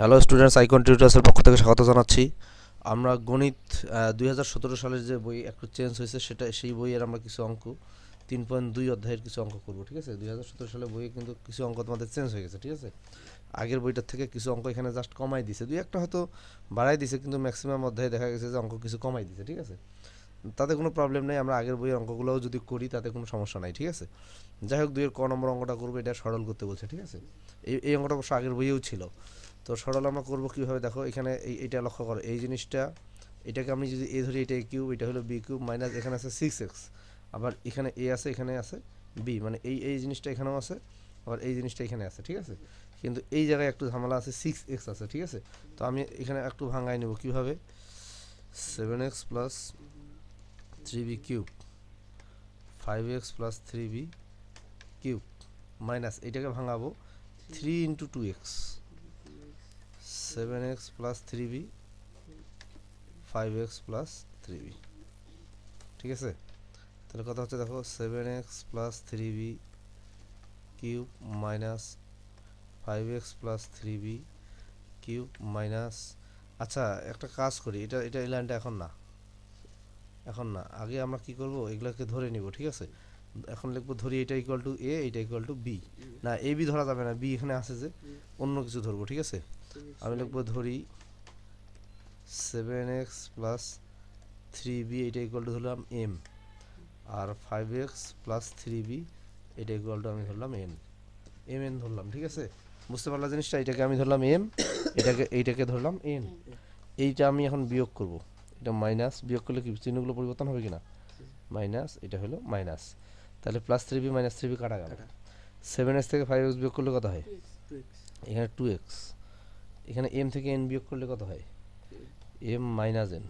Hello students icon টিউটার্সের পক্ষ থেকে স্বাগত জানাচ্ছি। আমরা গণিত দুই হাজার সতেরো সালের যে বই একটু চেঞ্জ হয়েছে, সেটা সেই বইয়ের আমরা কিছু অঙ্ক, তিন পয়েন্ট দুই অধ্যায়ের কিছু অঙ্ক করব, ঠিক আছে? দুই হাজার সতেরো সালের বইয়ে কিন্তু কিছু অঙ্ক তোমাদের চেঞ্জ হয়ে গেছে, ঠিক আছে? আগের বইটার থেকে কিছু অঙ্ক এখানে জাস্ট কমাই দিছে। দুই একটা হয়তো বাড়াই দিছে, কিন্তু ম্যাক্সিমাম অধ্যায়ে দেখা গেছে যে অঙ্ক কিছু কমাই দিছে, ঠিক আছে? তাতে কোনো প্রবলেম নেই, আমরা আগের বইয়ের অঙ্কগুলোও যদি করি, তাতে কোনো সমস্যা নাই, ঠিক আছে? যাই হোক, দুইয়ের ক নম্বর অঙ্কটা করব, এটা সরল করতে বলছে, ঠিক আছে? এই এই অঙ্কটা অবশ্য আগের বইয়েও ছিল। তো সরল আমরা করব কীভাবে? দেখো, এখানে এইটা লক্ষ্য করো। এই জিনিসটা, এটাকে আমি যদি এ ধরি, এটা এ কিউব, এটা হলো বি কিউব, মাইনাস এখানে আছে সিক্স এক্স আবার এখানে এ আছে, এখানে আছে বি মানে এই এই জিনিসটা এখানেও আছে, আবার এই জিনিসটা এখানে আছে, ঠিক আছে? কিন্তু এই জায়গায় একটু ঝামেলা আছে সিক্স এক্স আছে, ঠিক আছে? তো আমি এখানে একটু ভাঙাই নেব কীভাবে? Seven X plus three B cube. Five X plus three B cube. Minus এটাকে ভাঙাবো three into two X seven X plus three B five X plus three B ঠিক আছে? তাহলে কথা হচ্ছে দেখো seven X plus three B cube minus five X plus three B cube minus আচ্ছা একটা কাজ করি, এটা এটা এই লাইনটা এখন না। এখন না, আগে আমরা কি করব, এগুলোকে ধরে নিব, ঠিক আছে? এখন লিখব ধরি এটা ইকুয়াল টু এ এটা ইকুয়াল টু বি না এ বি ধরা যাবে না বি এখানে আছে যে, অন্য কিছু ধরবো, ঠিক আছে? আমি লিখব ধরি seven X plus three B এটা ইকুয়াল টু ধরলাম এম আর five X plus three B এটা ইকুয়াল টু আমি ধরলাম এন এম এন ধরলাম ঠিক আছে? বুঝতে পারলা জিনিসটা? এটাকে আমি ধরলাম এম এটাকে এইটাকে ধরলাম এন এইটা আমি এখন বিয়োগ করব। এটা মাইনাস বিয়োগ করলে কি চিহ্নগুলো পরিবর্তন হবে কিনা? মাইনাস এটা হলো মাইনাস তাহলে plus three B minus three B কাটা গেল। সেভেন এক্স থেকে ফাইভ এক্স বিয়োগ করলে কত হয়? এখানে টু এক্স এখানে এম থেকে এন বিয়োগ করলে কত হয়? এম মাইনাস এন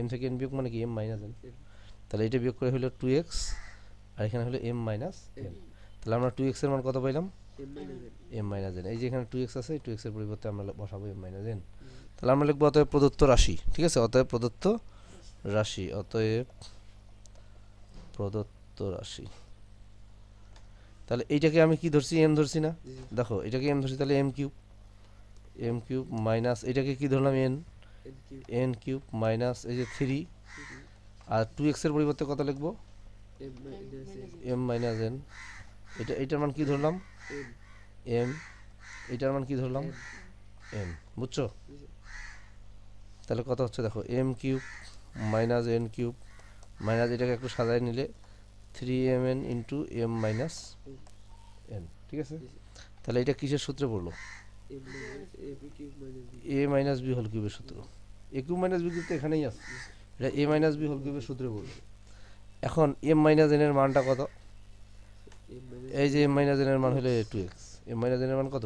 এম থেকে এন বিয়োগ মানে কি? এম মাইনাস এন তাহলে এটা বিয়োগ করে হলো টু এক্স আর এখানে হলো এম মাইনাস এন তাহলে আমরা টু এক্সের মান কত পাইলাম? এম মাইনাস এন এই যে এখানে টু এক্স আছে টু এক্সের পরিবর্তে আমরা বসাবো এম মাইনাস এন তাহলে আমরা লিখব অতএব প্রদত্ত রাশি ঠিক আছে? অতএব প্রদত্ত রাশি অতএব প্রদত্ত রাশি। তাহলে এইটাকে আমি কি ধরছি? এম ধরছি না? দেখো এটাকে এম ধরছি তাহলে M cube M cube minus এটাকে কি ধরলাম এন এন কিউব মাইনাস এই যে থ্রি আর টু এক্সের পরিবর্তে কত লিখব? এম মাইনাস এন এটা এইটার মান কি ধরলাম? এম এইটার মান কি ধরলাম? এম বুঝছ? তাহলে কত হচ্ছে দেখো M cube minus N cube minus এটাকে একটু সাজায় নিলে three M N into M minus N ঠিক আছে? তাহলে এটা কিসের সূত্রে পড়ল? এ মাইনাস বি হোল কিউবের সূত্র। A cube minus B cube তো এখানেই আছে। এটা এ মাইনাস বি হোল কিউবের সূত্রে পড়ল এখন এম মাইনাস এন এর মানটা কত? এই যে এম মাইনাস এন এর মান হলো two X M minus N এর মান কত?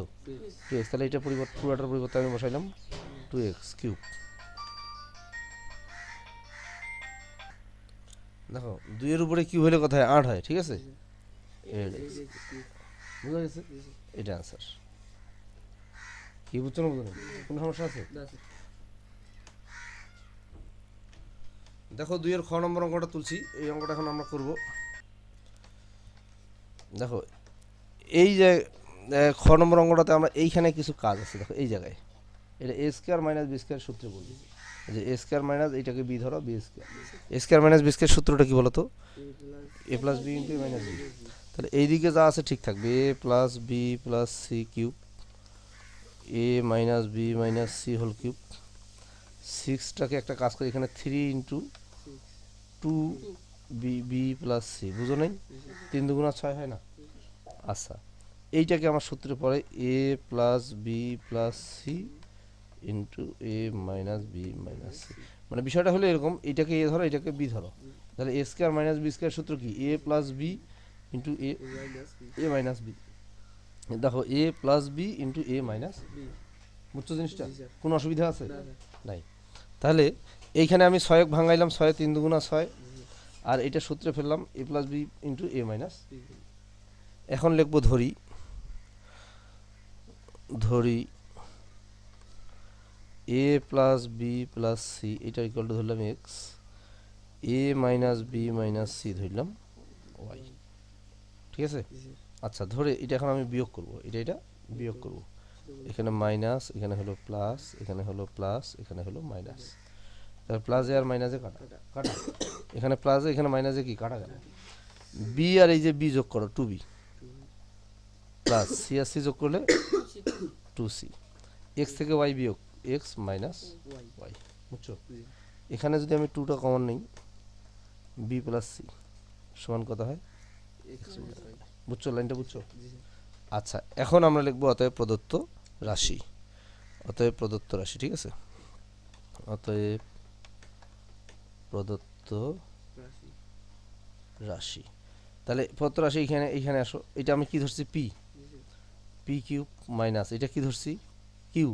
টু এক্স তাহলে এটা পরিবর্তন পুরোটার পরিবর্তে আমি বসাইলাম টু এক্স কিউব দেখো দুইয়ের উপরে কিউব হলে কথা হয় আট হয় ঠিক আছে? বুঝা গেছে? এটা আনসার কি বুঝছ না বুঝো কোনো সমস্যা আছে? দেখো দুইয়ের খ নম্বর অঙ্কটা তুলছি। এই অঙ্কটা এখন আমরা করব। দেখো এই যে খ নম্বর অঙ্কটাতে আমরা এইখানে কিছু কাজ আছে। দেখো এই জায়গায়। এটা A square minus B square সূত্রে বলবি যে এ স্কোয়ার মাইনাস এইটাকে বি ধরো B square A square minus B square সূত্রটা কি বলতো? A plus B into minus B তাহলে এই দিকে যা আছে ঠিক থাকবে। A plus B plus C cube A minus B minus C whole cube সিক্সটাকে একটা কাজ করি, এখানে three into two B B plus C বুঝো নাই? তিন দুগুণা ছয় হয় না? আচ্ছা এইটাকে আমার সূত্রে পড়ে A plus B plus C into A minus B minus C মানে বিষয়টা হলো এরকম, এটাকে এ ধরো, এটাকে বি ধরো। তাহলে A square minus B square সূত্র কি? A plus B into A A minus B দেখো A plus B into A minus বুঝছ জিনিসটা? কোনো অসুবিধা আছে? নাই। তাহলে এইখানে আমি ছয়ক ভাঙাইলাম ছয় তিন দুগুণা ছয়। আর এটা সূত্রে ফেললাম A plus B into A minus এখন লিখব ধরি। ধরি A plus B plus C এটা ইকুয়াল টু ধরলাম X A minus B minus C ধরলাম ওয়াই ঠিক আছে? আচ্ছা ধরে এটা এখন আমি বিয়োগ করব। এটা এটা বিয়োগ করব। এখানে মাইনাস এখানে হলো প্লাস এখানে হলো প্লাস এখানে হলো মাইনাস তাহলে প্লাসে আর মাইনাসে কাটা কাটা। এখানে প্লাসে এখানে মাইনাসে কি? কাটা গেল বি আর এই যে বি যোগ করো টু বি প্লাস সি আর সি যোগ করলে টু সি এক্স থেকে ওয়াই বিয়োগ এক্স মাইনাস ওয়াই বুঝছ? এখানে যদি আমি টুটা কমন নিই বি প্লাস সি সমান কত হয়? এক্স বুঝছ? লাইনটা বুঝছ? আচ্ছা এখন আমরা লিখব অতএব প্রদত্ত রাশি। অতএব প্রদত্ত রাশি ঠিক আছে? অতএব প্রদত্ত রাশি। তাহলে প্রদত্ত রাশি এখানে এখানে আসো। এটা আমি কি ধরছি? পি পি কিউব মাইনাস এটা কি ধরছি? কিউ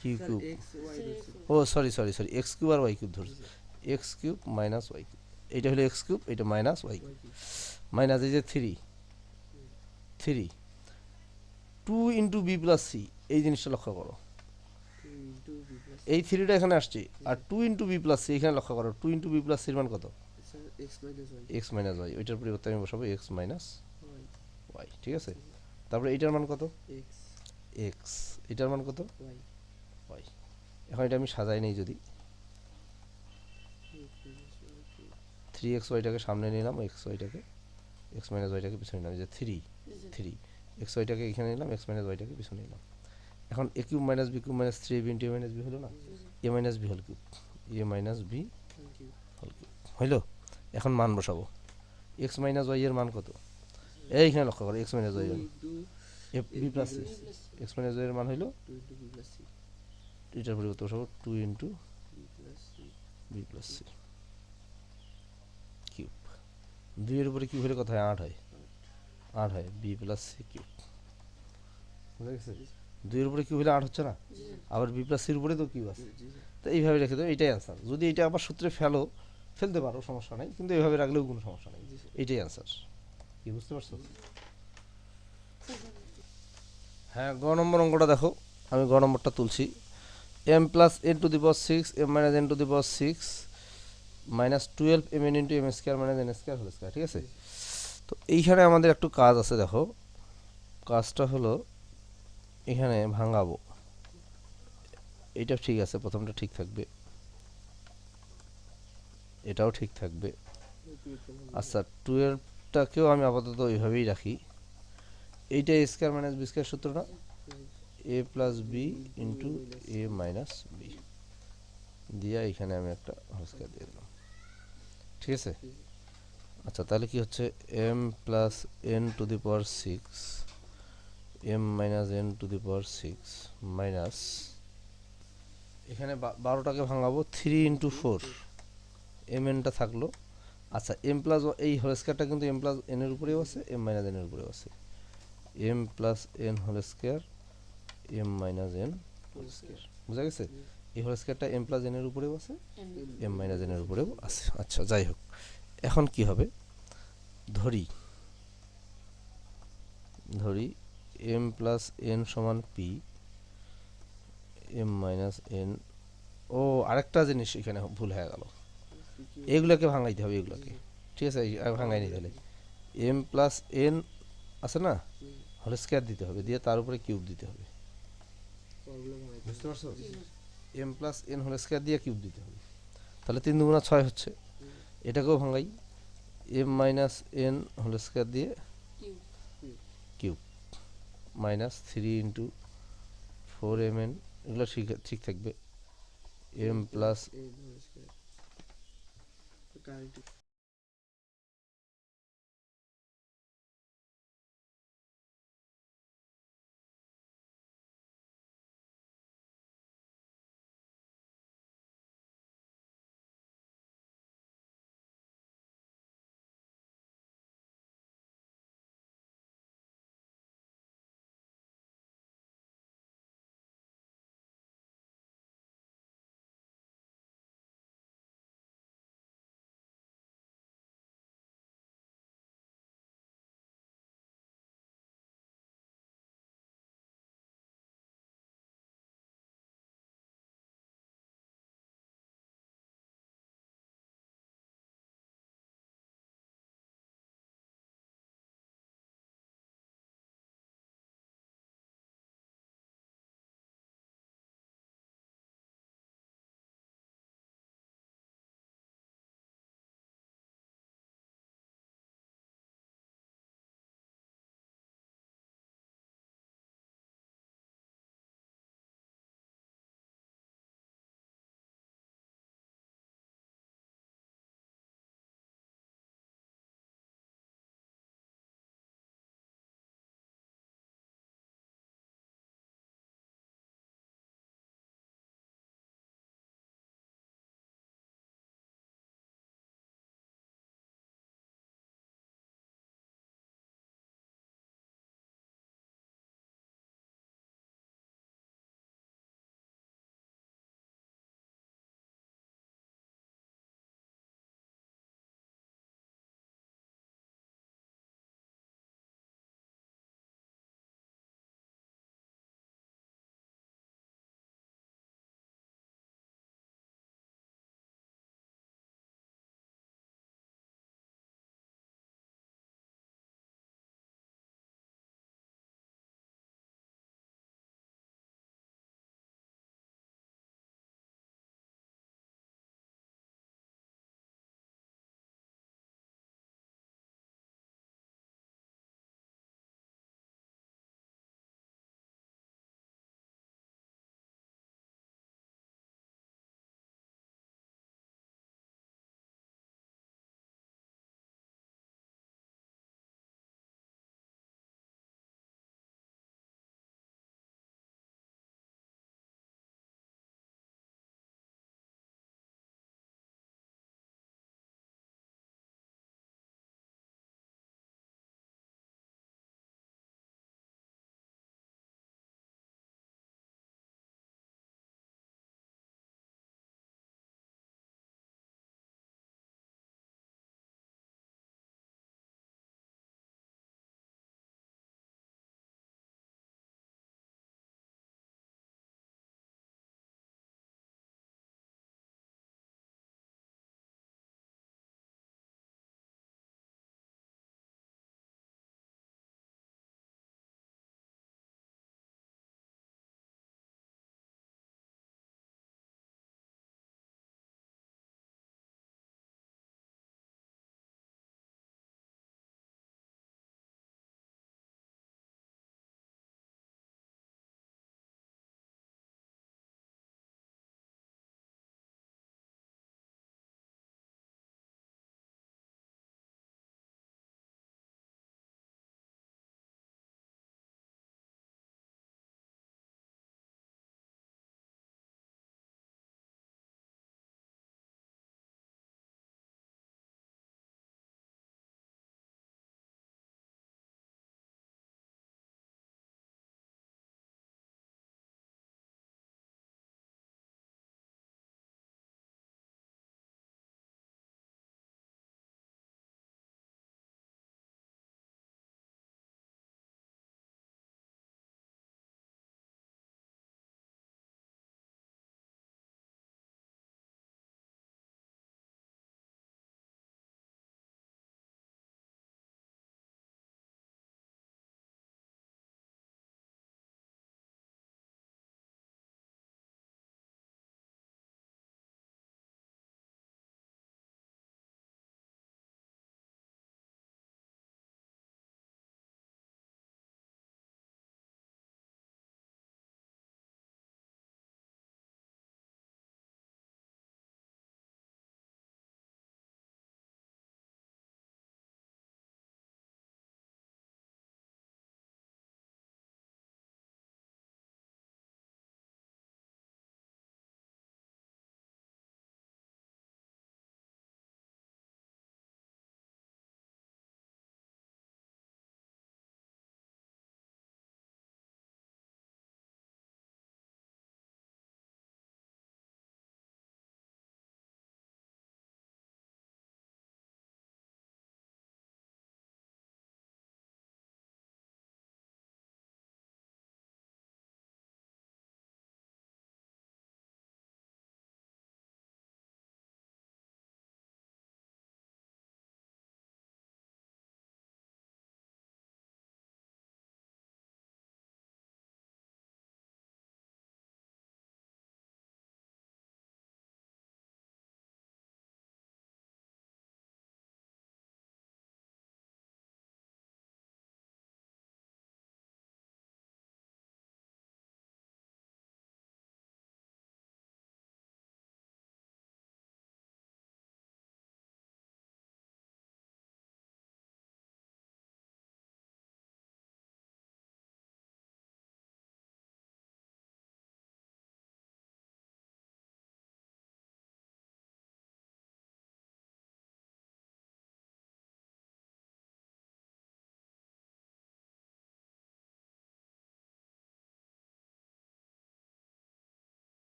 কিউ কিউব ও sorry sorry sorry X cube আর ওয়াই কিউব ধরছি। X cube minus Y cube এটা হলো এক্স কিউব এটা মাইনাস ওয়াই কিউব মাইনাস এই যে three three. Two into B plus C এই জিনিসটা লক্ষ্য করো। এই থ্রিটা এখানে আসছে, আর two into B plus C এখানে লক্ষ্য করো টু ইন্টু বি প্লাস সির মান কত? এক্স মাইনাস ওয়াই ওইটার পরিবর্তে আমি বসাবো এক্স মাইনাস ওয়াই ঠিক আছে? তারপরে এইটার মান কত? এক্স এটার মান কত? ওয়াই এখন এটা আমি সাজাই নেই যদি। থ্রি এক্স ওয়াইটাকে সামনে নিলাম এক্স ওয়াইটাকে এক্স মাইনাস ওয়াইটাকে পিছনে নিলাম যে থ্রি থ্রি এক্স ওয়াইটাকে এখানে নিলাম এক্স মাইনাস ওয়াইটাকে পিছনে নিলাম। এখন A cube minus B cube minus three B into A minus B হলো না? A minus B whole cube A minus B whole cube হইল? এখন মান বসাবো। এক্স মাইনাস ওয়াই এর মান কত? এইখানে লক্ষ্য করো এক্স মাইনাস ওয়াই এর। B plus X minus Y এর মান হইল? এটার পরিবর্তে বসাবো two into B plus C cube দুইয়ের উপরে কিউব হলে কত হয়? আট হয়। আট হয় বি প্লাস সি কিউব বুঝা গেছে দুইয়ের উপরে কিউ হলে আট হচ্ছে না? আবার বি প্লাস সির উপরে তো কিউ আছে। তো এইভাবে রেখে দেবো এটাই অ্যান্সার যদি এটা আবার সূত্রে ফেলো ফেলতে পারো সমস্যা নেই। কিন্তু এইভাবে রাখলেও কোনো সমস্যা নেই। এইটাই অ্যান্সার কি বুঝতে পারছ? হ্যাঁ গ নম্বর অঙ্কটা দেখো। আমি গ নম্বরটা তুলছি। M plus N to the power six M minus N to the power six minus twelve M N into M square minus N square whole square ঠিক আছে? তো এইখানে আমাদের একটু কাজ আছে, দেখো। কাজটা হলো এখানে ভাঙাবো। এটা ঠিক আছে, প্রথমটা ঠিক থাকবে। এটাও ঠিক থাকবে। আচ্ছা টুয়েলভটাকেও আমি আপাতত ওইভাবেই রাখি। এইটা স্কোয়ার মাইনাস বি স্কোয়ার সূত্র না? A plus B into A minus B দিয়ে এখানে আমি একটা হোল স্কোয়ার দিয়ে দিলাম। ঠিক আছে? আচ্ছা তাহলে কি হচ্ছে? M plus N to the power six M minus N to the power six minus এখানে বারোটাকে ভাঙাবো থ্রি ইন্টু ফোর এম এনটা থাকল। আচ্ছা এম প্লাস এই হোল স্কোয়ারটা কিন্তু এম প্লাস এনের উপরেও আছে এম মাইনাস এনের উপরেও আছে। M plus N whole square M minus N whole square বুঝা গেছে? এই হোল স্কোয়ারটা এম প্লাস এনের উপরেও আছে এম মাইনাস এনের উপরেও আছে। আচ্ছা যাই হোক। এখন কি হবে? ধরি ধরি এম প্লাস এন সমান পি এম মাইনাস এন ও আরেকটা জিনিস এখানে ভুল হয়ে গেল। এগুলোকে ভাঙাইতে হবে এগুলোকে। ঠিক আছে ভাঙাই নিতে হলে এম প্লাস এন আছে না? হোল স্কোয়ার দিতে হবে দিয়ে তার উপরে কিউব দিতে হবে। বুঝতে পারছ? M plus N whole square দিয়ে কিউব দিতে হবে। তাহলে তিন দুগুণা ছয় হচ্ছে। এটাকেও ভাঙাই। M minus N whole square দিয়ে cube. Minus three into four M N এগুলো ঠিক ঠিক থাকবে। M plus